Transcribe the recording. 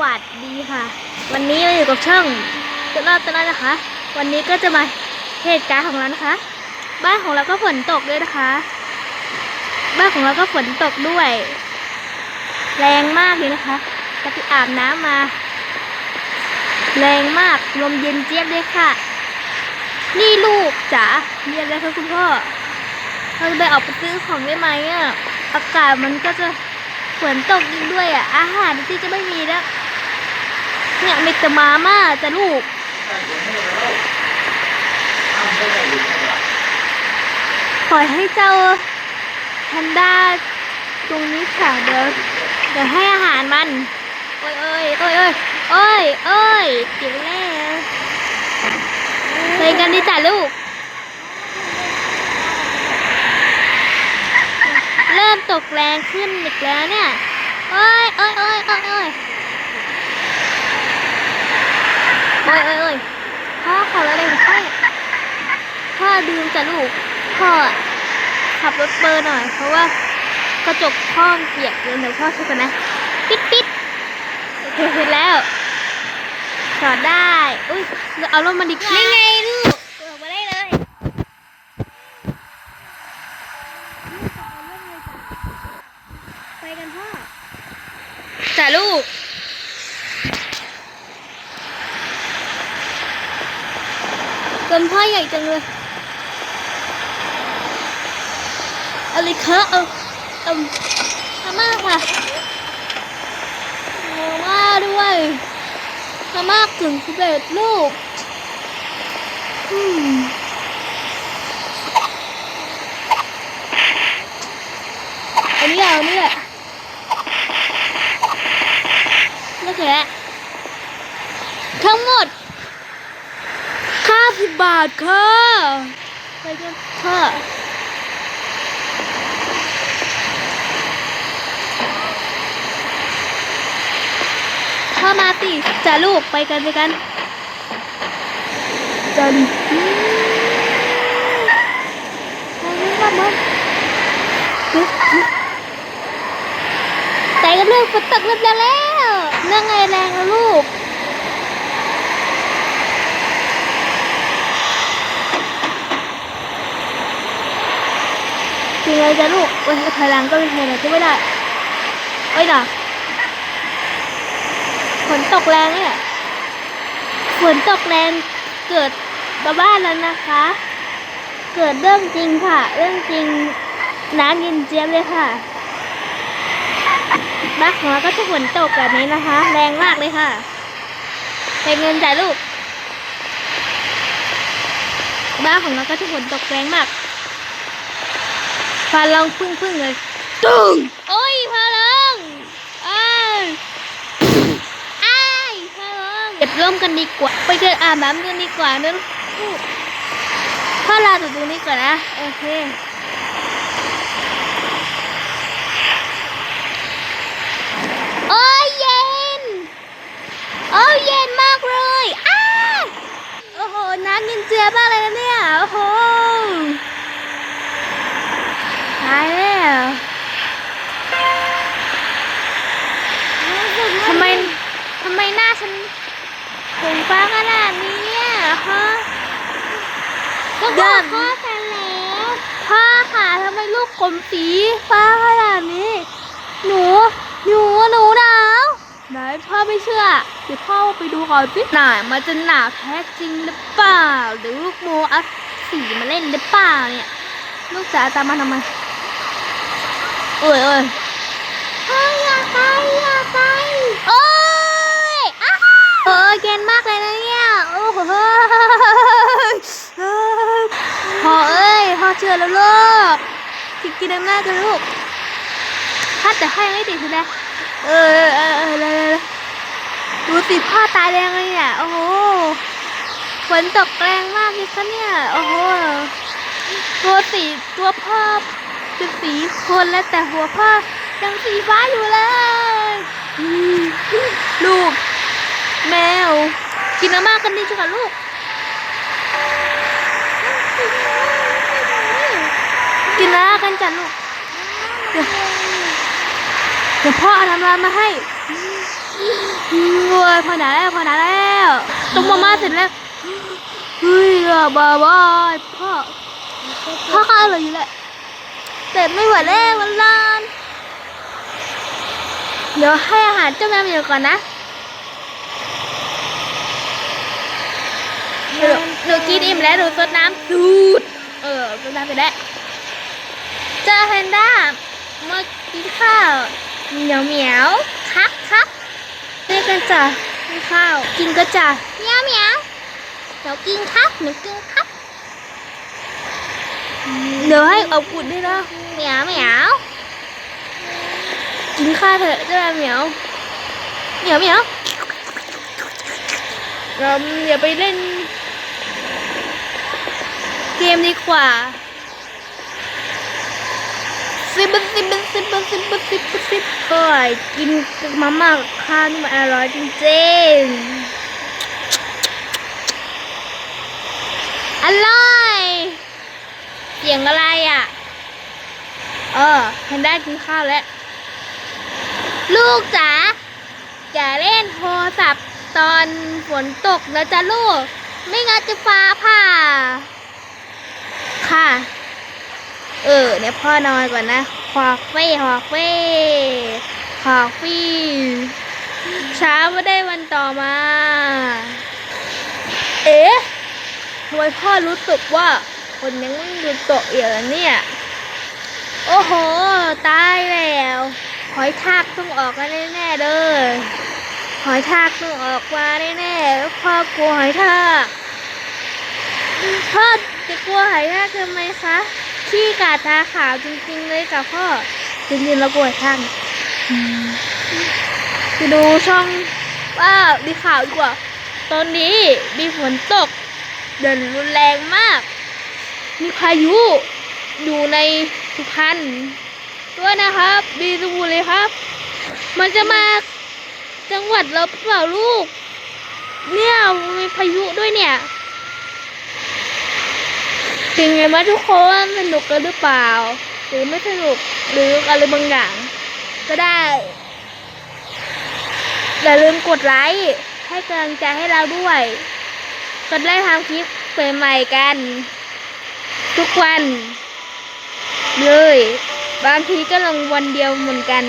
วัสดีค่ะ วันนี้เราอยู่กับช่องตุลาตุลานะคะ วันนี้ก็จะมาเหตุการณ์ของเรานะคะ บ้านของเราก็ฝนตกด้วยนะคะ บ้านของเราก็ฝนตกด้วย แรงมากเลยนะคะเราไปอาบน้ำมา แรงมากลมเย็นเจี๊ยบเลยค่ะ นี่ลูกจ๋าเรียนแล้วคะคุณพ่อเราจะไปออกไปซื้อของได้ไหมอะอากาศมันก็จะฝนตกอีกด้วยอะ อาหารที่จะไม่มีแล้ว เนี่ยมีแต่มาม่าจะลูกปล่อยให้เจ้าแพนด้าตรงนี้ค่ะเดี๋ยวเดี๋ยวให้อาหารมัน โอ้ยเอ้ยโอ้ยเอ้ยโอ้ยเอ้ยเดี๋ยวแล้วเลงกันดีจ้ะลูก เริ่มตกแรงขึ้นอีกแล้วเนี่ย โอ้ยโอ้ยโอ้ยโอ้ยโอ้ยโอ้ยโอ้ยพ่อขออะไรของพ่อพ่อดื่มจ้ะลูกพ่อขับรถเบอร์หน่อย เพราะว่ากระจกห้อเปียกเลยเดี๋ยวพ่อช่วยกันนะปิดปิดโอเคเสร็จแล้วจอดได้ อุ้ยเราเอารถมาดีกว่านี่ไงลูกเปิดมาได้เลยไปกันพ่อจ้ะลูก กันพ่อใหญ่จังเลยอะไรคะเอาเอาทำมาค่ะเอามาด้วยทำมากถึงสิบเอ็ดลูกอืมอันนี้เอานนี้แหละแล้วแค่ทั้งหมด สิบบาทค่ะไปกันค่ะพ่อมาติจะลูกไปกันไปกันจะดิอืมไปกันบ้านใจกันเรื่องฝนตกเริ่มแรงแล้วเรื่องไงแรงแล้วลูก ยังไงจะลูกวันถอยหลังก็เป็นไงนะก็ไม่ได้เอ้ยน่ะฝนตกแรงเนี่ยฝนตกแรงเกิดกับบ้านแล้วนะคะ เกิดเรื่องจริงค่ะ เรื่องจริงน้ำเย็นเจี๊ยบเลยค่ะบ้านของเราก็จะฝนตกแบบนี้นะคะ แรงมากเลยค่ะเป็นเงินจ่ายลูกบ้านของเราก็จะฝนตกแรงมาก พาลองพึ่งพึ่งๆเลย ตึงโอ้ยพาลองอ้ายอ้ายพาลองเก็บร่มกันดีกว่า ไปเดินอาบน้ำกันดีกว่าเนอะลูกพ่อลาอยู่ตรงนี้ก่อนนะ โอเคโอ้ยเย็น โอ้ยเย็นมากเลย อ้าโอ้โห น้ำเย็นเจี๊ยบมากเลยนะเนี่ย โอ้โห ตายแล้วทำไม ทำไมหน้าฉันผงฟ้าขนาดนี้เนี่ยฮะ ก็บอกพ่อฉันแล้วพ่อค่ะทำไมลูกผมสีฟ้าขนาดนี้ หนู หนูหนูหนาวไหนพ่อไม่เชื่อเดี๋ยวพ่อไปดูก่อนสิหนามันจะหนาวแท้จริงหรือเปล่าหรือลูกโมเอาสีมาเล่นหรือเปล่าเนี่ย ลูกจ๋าตามมาทำไมเอ้ยเอ้ยพ่ออย่าไปอย่าไปโอ้ยอ้าวเออเย็นมากเลยนะเนี่ย โอ้โหพ่อเอ้ยพ่อ เชื่อแล้วลูกกินกินน้ำหน้ากันลูกถ้าแต่ให้ไม่ติดใช่ไหมเออเออเออเลยดูสิพ่อตายแรงเลยเนี่ย โอ้โห ฝนตกแรงมากเลยคะเนี่ย โอ้โห ตัวสีตัวพ่อเป็นสีคนแล้วแต่หัวพ่อยังสีฟ้าอยู่เลยลูก แมว กินน้ำมากกันดีจ้ะลูก กินน้ำกันจ้ะลูกเดี๋ยวพ่อเอาทำร้านมาให้โว้ยพอหนาแล้วพอหนาแล้วต้มมาม่าเสร็จแล้วเฮ้ยบ้าบ้าพ่อพ่อข้าวเลยอยู่แหละแต่ไม่ไหวแล้ววันลานเดี๋ยวให้อาหารเจ้าแมวเหมียวก่อนนะหนูกินอิ่มแล้วหนูซดน้ำสูดเออซดน้ำไปแล้ว เจอแพนด้ามากินข้าวเหมียวเหมียวครับครับเรียกกันจ้ะกินข้าว กินก็จ้ะเหมียวเหมียวเดี๋ยวกินครับหนูกินครับเดี๋ยวให้อบอุ่นด้วยนะเหมียวเหมียวกินข้าวเถอะเจ้าเหมียวเหมียวเหมียวเราอย่าไปเล่น เกมดีกว่า ซิบซิบซิบซิบซิบซิบเอ้ยกินมาม่ากับข้าวนี่มันอร่อยจริงๆอร่อยเสียงอะไรอะ เออแพนด้ากินข้าวแล้ว ลูกจ๋าอย่าเล่นโทรศัพท์ตอนฝนตกนะจ๊ะลูก ไม่งั้นจะฟ้าผ่า ค่ะ เออเนี่ยพ่อนอนก่อนนะควักเฟ่ควักเฟ่ควักฟี่เช้าไม่ได้วันต่อมา เอ๊ะทำไมพ่อรู้สึกว่าคนยังไม่ดูโตะอยู่แล้วเนี่ย โอ้โห ตายแล้วหอยทากต้องออกมาแน่ๆเลยหอยทากต้องออกมาแน่ๆพ่อกลัวหอยทากพ่อจะกลัวหอยทากทำไมคะ ขี้กาดตาขาวจริงๆเลยกับพ่อจริงๆแล้วกลัวหอยทากอืมไปดูช่องว่าดีข่าวดีกว่า ตอนนี้มีฝนตก เดินรุนแรงมาก มีพายุอยู่ในสุพรรณด้วยนะครับ ดีสุบุรีครับ มันจะมาจังหวัดเราเปล่าลูก เนี่ยมีพายุด้วยเนี่ย เป็นไงมาทุกคนสนุกกันหรือเปล่า หรือไม่สนุกหรืออะไรบางอย่าง ก็ได้อย่าลืมกดไลค์ให้กำลังใจให้เราด้วยก็ได้ทำคลิปใหม่ๆกัน ทุกวัน เลย บางทีก็ลงวันเดียวเหมือนกัน